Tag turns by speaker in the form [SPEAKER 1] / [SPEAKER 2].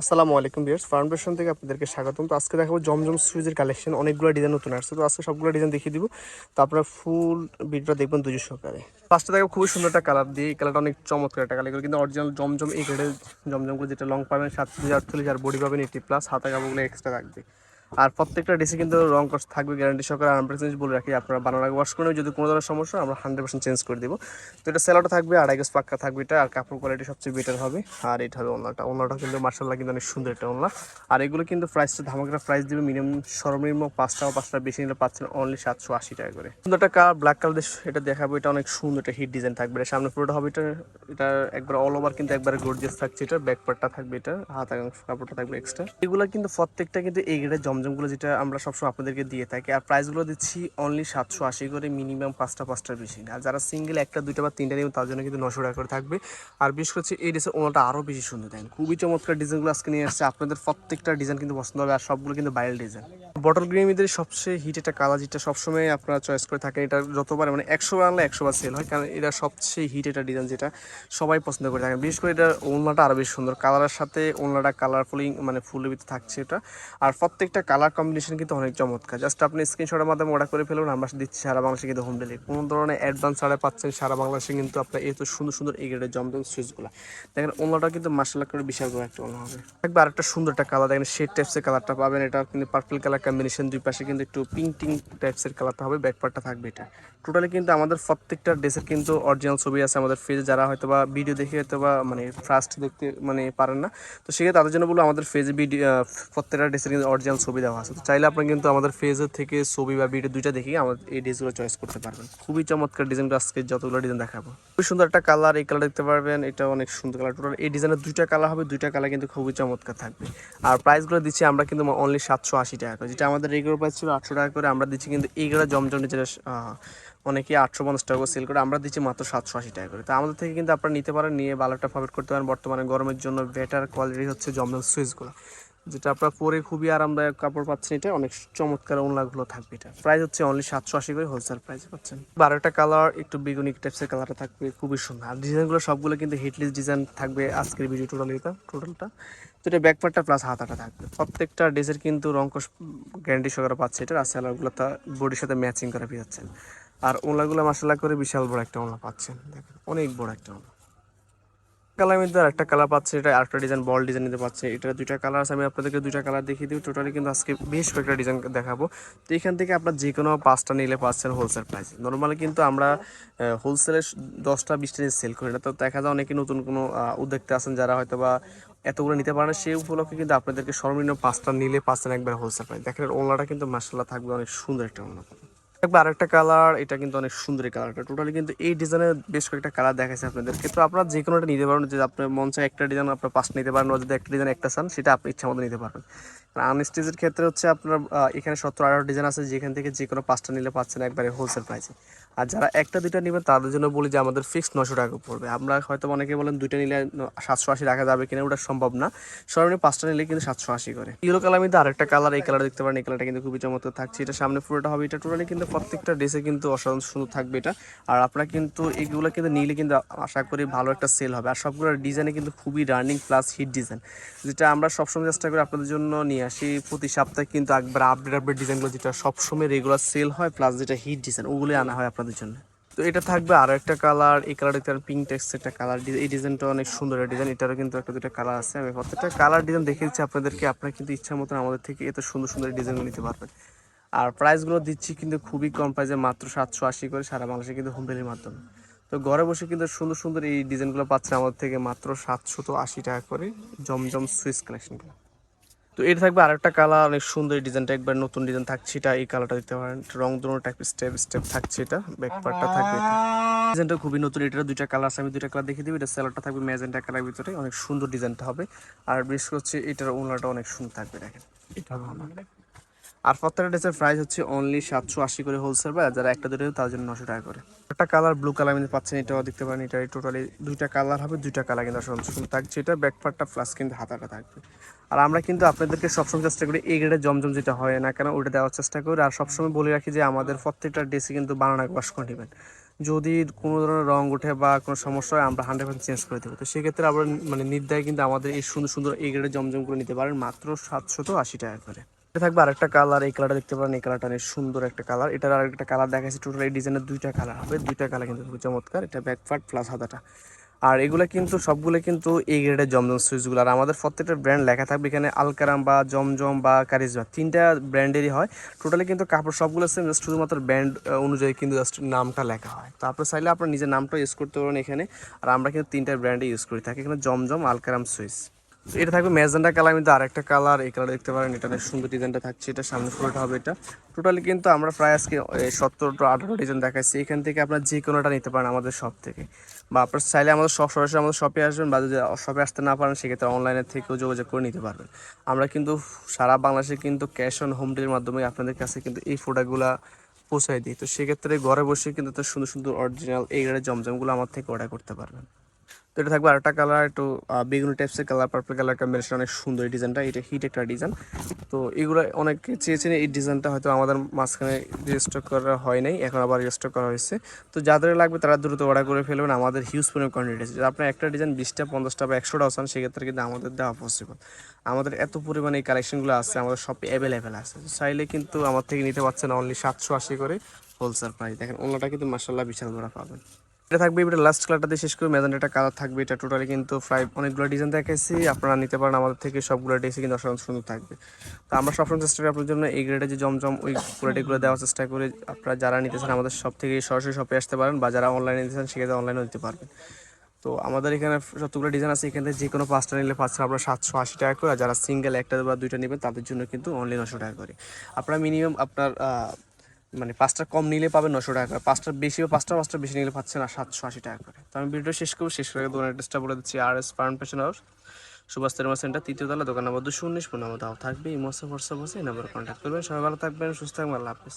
[SPEAKER 1] আসসালামু আলাইকুম বিয়ার্স ফাউন্ডেশন থেকে আপনাদেরকে স্বাগতম। তো আজকে দেখাবো জমজম সুইজের কালেকশন অনেকগুলো ডিজাইন নতুন আসছে। তো আজকে সবগুলো ডিজাইন দেখিয়ে দিব। তো আপনারা ফুল ভিডিওটা দেখবেন দুজন সহকারে। ফার্স্টে দেখো খুবই সুন্দর একটা কালার দিয়ে। এই কালারটা অনেক চমৎকার একটা কালার কিন্তু অরিজিনাল জমজম এই গ্রেডের জমজমগুলো যেটা লং পাবেন সাতচল্লিশ আটচল্লিশ আর বডি পাবেন এটি প্লাস হাতা কাপড়গুলো এক্সট্রা থাকবে। আর প্রত্যেকটা ডিসে কিন্তু রং কস থাকবে গ্যারান্টি সহকারে হান্ড্রেড পার্সেন্ট বলে রাখি। আপনারা বানানো ওয়াশ করে যদি কোনো ধরনের সমস্যা আমরা হান্ড্রেড পার্সেন্ট চেঞ্জ করে দিব। তো এটা সেলাটা থাকবে, আড়াই গেজ পাক্কা থাকবে এটা, আর কাপড় কোয়ালিটি সবচেয়ে বেটার হবে। আর এটা হবে ওনাটা ওনাটা কিন্তু মার্শাল্লাহ কিন্তু অনেক সুন্দর একটা ওনলা আর এগুলো কিন্তু প্রাইসটা ধামাকা প্রাইস দিবে মিনিমাম সর্বনিম্ন পাঁচটা টাকা পাঁচ টাকা বেশি নিলে পাচ্ছেন অনলি সাতশো আশি টাকা করে। সুন্দর একটা কালার ব্ল্যাক কালার এটা দেখাবো, এটা অনেক সুন্দর একটা হিট ডিজাইন থাকবে। এটা সামনে পুরোটা হবে, এটা এটা একবার অল ওভার কিন্তু একবারে গর্জিয়াস থাকছে এটা। ব্যাক পার্টটা থাকবে এটা, হাত কাপড়টা থাকবে এক্সট্রা এগুলো কিন্তু প্রত্যেকটা কিন্তু এই গ্রেডের জমজমগুলো যেটা আমরা সবসময় আপনাদেরকে দিয়ে থাকি, আর প্রাইসগুলো দিচ্ছি অনলি সাতশো আশি করে মিনিমাম পাঁচটা, পাঁচটার বেশি। আর যারা সিঙ্গেল একটা, দুইটা বা তিনটা নেবেন, তার জন্য কিন্তু নশো টাকা করে থাকবে। আর বিশেষ করে এই ড্রেসের ওনাটা আরও বেশি সুন্দর দেন খুবই চমৎকার ডিজাইনগুলো আজকে নিয়ে আসছে। আপনাদের প্রত্যেকটা ডিজাইন কিন্তু পছন্দ হবে, আর সবগুলো কিন্তু বাইরের ডিজাইন বটল গ্রিমিদের সবচেয়ে হিট একটা কালার যেটা সবসময় আপনারা চয়েস করে থাকেন, এটা যতবার মানে একশো বার আনলে একশো বার সেল হয়, কারণ এটা সবচেয়ে হিট একটা ডিজাইন যেটা সবাই পছন্দ করে থাকেন। বিশেষ করে এটা ওনলাটা আরও বেশি সুন্দর কালারের সাথে ওনলাটা কালারফুলিং মানে ফুলের ভিতরে থাকছে এটা। আর প্রত্যেকটা কালার কম্বিনেশন কিন্তু অনেক চমৎকার। জাস্ট আপনি স্ক্রিনশটের মাধ্যমে অর্ডার করে ফেলুন আমরা দিচ্ছি সারা বাংলাদেশে কিন্তু হোম ডেলিভারি কোনো ধরনের অ্যাডভান্স ছাড়া পাচ্ছেন সারা বাংলাদেশে কিন্তু আপনার এত সুন্দর সুন্দর এই গ্রেডের জমজম সুইচগুলো দেখেন ওনলাটা কিন্তু মার্শাল করে বিশাল বড় একটা ওনলা হবে। থাকবে আরেকটা সুন্দর একটা কালার দেখেন শেড টাইপসের কালারটা পাবেন। এটা কিন্তু পার্পল কালার কম্বিনেশন দুই পাশে কিন্তু একটু পিঙ্ক টিং টাইপসের কালারটা হবে ব্যাকপার্টটা থাকবে এটা। টোটালি কিন্তু আমাদের প্রত্যেকটা ড্রেসের কিন্তু অরিজিনাল ছবি আছে আমাদের ফেজে যারা হয়তো বা ভিডিও দেখে হয়তো বা মানে ফার্স্ট দেখতে মানে পারেন না, তো সেক্ষেত্রে তাদের জন্য বলব আমাদের ফেজে ভিডিও প্রত্যেকটা ড্রেসের কিন্তু অরিজিনাল ছবি দেওয়া আছে। তো চাইলে আপনারা কিন্তু আমাদের ফেজের থেকে ছবি বা ভিডিও দুইটা দেখে আমাদের এই ড্রেসগুলো চয়েস করতে পারবেন। খুবই চমৎকার ডিজাইনটা আজকে যতগুলো ডিজাইন দেখাবো। খুবই সুন্দর একটা কালার এই কালার দেখতে পারবেন, এটা অনেক সুন্দর কালার টোটাল এই ডিজাইনের দুইটা কালার হবে, দুইটা কালার কিন্তু খুবই চমৎকার থাকবে। আর প্রাইসগুলো দিচ্ছি আমরা কিন্তু অনলি সাতশো আশি টাকা করে, যেটা আমাদের রেগুলার প্রাইস ছিল আটশো টাকা করে, আমরা দিচ্ছি কিন্তু এইগুলো জমজম যেটা অনেকে আটশো পঞ্চাশ টাকা করে সেল করে, আমরা দিচ্ছি মাত্র সাতশো আশি টাকা করে। তো আমাদের থেকে কিন্তু আপনারা নিতে পারেন, নিয়ে ভালো একটা প্রফিট করতে পারেন। বর্তমানে গরমের জন্য বেটার কোয়ালিটি হচ্ছে জমজম সুইচগুলো যেটা আপনারা পরে খুবই আরামদায়ক কাপড় পাচ্ছেন এটা, অনেক চমৎকার ওনলাগুলো থাকবে এটা। প্রাইস হচ্ছে অনলি সাতশো আশি করে হোলসেল প্রাইসে পাচ্ছেন। বারোটা কালার একটু বেগুনি টাইপসের কালারটা থাকবে, খুবই সুন্দর। আর ডিজাইনগুলো সবগুলো কিন্তু হিটলিস্ট ডিজাইন থাকবে আজকের ভিডিও টোটাল এটা টোটালটা তো এটা ব্যাকপার্টটা প্লাস হাতাটা থাকবে। প্রত্যেকটা ড্রেসের কিন্তু রঙ্কশ গ্যারান্টি সহকারে পাচ্ছে এটা, আর স্যালারগুলো তা বডির সাথে ম্যাচিং করে পেয়ে যাচ্ছেন। আর ওলাগুলো মশলা করে বিশাল বড় একটা ওলা পাচ্ছেন, দেখেন, অনেক বড় একটা ওলা কালার মধ্যে একটা কালার পাচ্ছে, এটা আরেকটা ডিজাইন বল ডিজাইন নিতে পারছে এটা দুইটা কালার আছে, আমি আপনাদেরকে দুইটা কালার দেখিয়ে দিই টোটালি কিন্তু আজকে বেশ কয়েকটা ডিজাইন দেখাবো। তো এখান থেকে আপনার যে কোনো পাঁচটা নিলে পাচ্ছেন হোলসেল প্রাইসে নর্মালি কিন্তু আমরা হোলসেলে দশটা, বিশটা নিয়ে সেল করি না। তো দেখা যায় অনেকে নতুন কোনো উদ্যোক্তা আছেন যারা হয়তো বা এতগুলো নিতে পারে সেই উপলক্ষে কিন্তু আপনাদেরকে সর্বনিম্ন পাঁচটা নিলে পাচ্ছেন একবার হোলসেল প্রাইস দেখেন ওলাটা কিন্তু মাসাল্লাহ থাকবে অনেক সুন্দর একটা ওলা থাকবে আরেকটা কালার এটা কিন্তু অনেক সুন্দর এই কালারটা টোটালি কিন্তু এই ডিজাইনের বেশ কয়েকটা কালার দেখাচ্ছে আপনাদেরকে। তো আপনারা যে কোনোটা নিতে পারেন যে আপনার মন চায় একটা ডিজাইন আপনার পাঁচটা নিতে পারেন যদি একটা ডিজাইন একটা চান, সেটা আপনি ইচ্ছা মতো নিতে পারবেন। আনস্টেজের ক্ষেত্রে হচ্ছে আপনার এখানে সত্তর আঠারো ডিজাইন আছে, যেখান থেকে যে কোনো পাঁচটা নিলে পাচ্ছেন একবারে হোলসেল প্রাইসে আর যারা একটা, দুইটা নেবেন, তাদের জন্য বলি যে আমাদের ফিক্সড নশো টাকা পড়বে। আমরা হয়তো অনেকে বলেন দুইটা নিলে সাতশো আশি রাখা যাবে কিনা, ওটা সম্ভব না। সর্বনিম্ন পাঁচটা নিলে কিন্তু সাতশো আশি করে। ইয়েলো কালার মধ্যে আরেকটা কালার এই কালার দেখতে পারেন, এই কালারটা কিন্তু খুবই চমৎকার থাকছে। এটা সামনে পুরোটা হবে, এটা টোটালি কিন্তু প্রত্যেকটা ড্রেসে কিন্তু অসাধারণ সুন্দর থাকবে এটা। আর আপনারা কিন্তু এইগুলো কিন্তু নিলে কিন্তু আশা করি ভালো একটা সেল হবে। আর সবগুলো ডিজাইনে কিন্তু খুবই রানিং প্লাস হিট ডিজাইন যেটা আমরা সবসময় চেষ্টা করি আপনাদের জন্য নিয়ে আসি। প্রতি সপ্তাহে কিন্তু একবার আপডেট আপডেট ডিজাইনগুলো যেটা সবসময় রেগুলার সেল হয় প্লাস যেটা হিট ডিজাইন ওগুলোই আনা হয় আপনাদের জন্য। তো এটা থাকবে আরও একটা কালার এই কালার দেখতে পিঙ্ক টেক্স একটা কালার এই ডিজাইনটা অনেক সুন্দর ডিজাইন এটারও কিন্তু একটা দুটো কালার আছে। আমি প্রত্যেকটা কালার ডিজাইন দেখে দিচ্ছি আপনাদেরকে, আপনারা কিন্তু ইচ্ছা মতন আমাদের থেকে এত সুন্দর সুন্দর ডিজাইনগুলো নিতে পারবেন। আর প্রাইসগুলো দিচ্ছি কিন্তু খুবই কম প্রাইসে মাত্র সাতশো আশি করে, সারা বাংলাদেশে কিন্তু হোম ডেলিভারির মাধ্যমে। তো ঘরে বসে কিন্তু সুন্দর সুন্দর এই ডিজাইনগুলো পাচ্ছেন আমাদের থেকে মাত্র সাতশো তো আশি টাকা করে, জমজম সুইস কালেকশনগুলো তো এটা থাকবে আর একটা কালার অনেক সুন্দর ডিজাইনটা একবার নতুন ডিজাইন থাকছে এটা, এই কালারটা দিতে পারেন। রং দুনো টাইপ স্টেপ স্টেপ থাকছে এটা ব্যাক পার্টটা থাকবে ডিজাইনটা খুবই নতুন এটা দুইটা কালার আছে, আমি দুইটা কালার দেখিয়ে দিবি। এটা স্যালাডটা থাকবে ম্যাজেন্টা কালার ভিতরে, অনেক সুন্দর ডিজাইনটা হবে। আর বিশেষ করছি এটার ওনারটা অনেক সুন্দর থাকবে, দেখেন। এটা। আর প্রত্যেকটা ড্রেসের প্রাইস হচ্ছে অনলি সাতশো আশি করে হোলসেল বা যারা একটা দুটো তার জন্য নশো টাকা করে। একটা কালার ব্লু কালার কিন্তু পাচ্ছেন, এটাও দেখতে পারেন এটা টোটালি দুইটা কালার হবে, দুইটা কালার কিন্তু আসলে থাকছে। এটা ব্যাক পার্টটা প্লাস কিন্তু হাতাটা থাকবে। আর আমরা কিন্তু আপনাদেরকে সবসময় চেষ্টা করি, এই গ্রেডের জমজম যেটা হয় না কেন, ওটা দেওয়ার চেষ্টা করি। আর সবসময় বলে রাখি যে আমাদের প্রত্যেকটা ড্রেসে কিন্তু বানানা ওয়াশ করে নেবেন। যদি কোনো ধরনের রং ওঠে বা কোনো সমস্যা হয়, আমরা হান্ড্রেড পার্সেন্ট চেঞ্জ করে দেবো। তো সেক্ষেত্রে আমরা মানে নির্দায় কিন্তু আমাদের এই সুন্দর সুন্দর এই গ্রেডের জমজম করে নিতে পারেন, মাত্র সাতশত আশি টাকা করে। থাকবে আরেকটা কালার এই কালারটা দেখতে পারেন, এই কালারটা অনেক সুন্দর একটা কালার এটার আরেকটা কালার দেখাচ্ছি টোটাল এই ডিজাইনের দুইটা কালার হবে। দুইটা কালার কিন্তু চমৎকার, এটা ব্যাক পার্ট প্লাস হাতাটা। আর এগুলো কিন্তু, সবগুলো কিন্তু এই গ্রেডের জমজম সুইচগুলো আর আমাদের প্রত্যেকটা ব্র্যান্ড লেখা থাকবে এখানে আলকারাম বা জমজম বা কারিজমা তিনটা ব্র্যান্ডেরই হয়। টোটালি কিন্তু কাপড় সবগুলো সেম জাস্ট শুধুমাত্র ব্র্যান্ড অনুযায়ী কিন্তু জাস্ট নামটা লেখা হয়। তো আপনার চাইলে আপনার নিজের নামটা ইউজ করতে পারেন এখানে। আর আমরা কিন্তু তিনটা ব্র্যান্ডে ইউজ করি। থাকি এখানে জমজম আলকারাম সুইচ এটা থাকবে ম্যাজেন্ডা কালার, কিন্তু আরেকটা কালার, এই কালার দেখতে পারেন, এটা অনেক সুন্দর ডিজাইনটা থাকছে, এটা সামনে ফুলটা হবে এটা। টোটালি কিন্তু আমরা প্রায় আজকে সত্তরটা আঠারো ডিজাইন দেখাচ্ছি এখান থেকে আপনার যে কোনোটা নিতে পারেন আমাদের শপ থেকে। বা আপনার চাইলে আমাদের সব সরাসরি আমাদের শপে আসবেন, বা যদি শপে আসতে না পারেন, সেক্ষেত্রে অনলাইনের থেকেও যোগাযোগ করে নিতে পারবেন। আমরা কিন্তু সারা বাংলাদেশে কিন্তু ক্যাশ অন হোম ডেলির মাধ্যমে আপনাদের কাছে কিন্তু এই প্রোডাক্টগুলা পৌঁছায় দিই। তো সেক্ষেত্রে ঘরে বসে কিন্তু সুন্দর সুন্দর অরিজিনাল এই গ্রেডের জমজমগুলো আমার থেকে অর্ডার করতে পারবেন। এটা থাকবে আরেকটা কালার একটু বেগুনি টাইপসের কালার পার্পল কালার কম্বিনেশন অনেক সুন্দর এই ডিজাইনটা এটা হিট একটা ডিজাইন তো এগুলো অনেকে চেয়েছেন, এই ডিজাইনটা হয়তো আমাদের মাঝখানে রেজিস্টার করা হয় নাই এখন আবার রেজিস্টার করা হয়েছে। তো যাদের লাগবে তারা দ্রুত অর্ডার করে ফেলবেন, আমাদের হিউজ পরিমাণ কোয়ান্টিটি আছে। আপনার একটা ডিজাইন বিশটা, পঞ্চাশটা বা একশোটা আছেন সেক্ষেত্রে কিন্তু আমাদের দেওয়া পসিবল আমাদের এত পরিমাণে এই কালেকশনগুলো আছে, আমাদের সব অ্যাভেলেবেল আছে। চাইলে কিন্তু আমার থেকে নিতে পারছেন অনলি সাতশো আশি করে হোলসেল প্রাইস দেখেন, অন্যটা কিন্তু মার্শাল্লাহ বিশাল বড় পাবেন। এটা থাকবে, এটা লাস্ট কালারটা দিয়ে শেষ করে মেজান একটা কালার থাকবে। এটা টোটালি কিন্তু প্রায় অনেকগুলো ডিজাইন দেখাইছি, আপনারা নিতে পারেন আমাদের থেকে, সবগুলো ডিজাইন কিন্তু অসাধারণ সুন্দর থাকবে। তো আমরা সবসময় চেষ্টা করি আপনার জন্য এই গ্রেডে যে জমজম ওই কোয়ালিটিগুলো দেওয়ার চেষ্টা করি। আপনারা যারা নিতে চান আমাদের সব থেকে সরাসরি শপে আসতে পারেন, বা যারা অনলাইনে নিতে চান সেক্ষেত্রে অনলাইনেও দিতে পারবেন। তো আমাদের এখানে যতগুলো ডিজাইন আছে, এখান থেকে যে কোনো পাঁচটা নিলে পাচ্ছেন আপনারা সাতশো আশি টাকা করে, আর যারা সিঙ্গেল একটা বা দুইটা নেবেন, তাদের জন্য কিন্তু অনলি নশো টাকা করে। আপনারা মিনিমাম আপনার মানে পাঁচটা কম নিলে পাবেন নশো টাকা করে। পাঁচটা বেশি বা পাঁচটা পাঁচটা বেশি নিলে পাচ্ছেন আর সাতশো আশি টাকা করে। তো আমি ভিডিও শেষ করব, শেষ করে দোকান অ্যাড্রেসটা বলে দিচ্ছি আর এস পার্ন পেশন হাউস সুভাষ তেরমা সেন্টার তৃতীয় তলা, দোকান নম্বর দুশো উনিশ পনেরো থাকবে ইমোসে হোয়াটসঅ্যাপ আছে এই নম্বরে কন্ট্যাক্ট করবেন। সবাই ভালো থাকবেন, সুস্থ থাকবেন, আল্লাহ হাফিজ।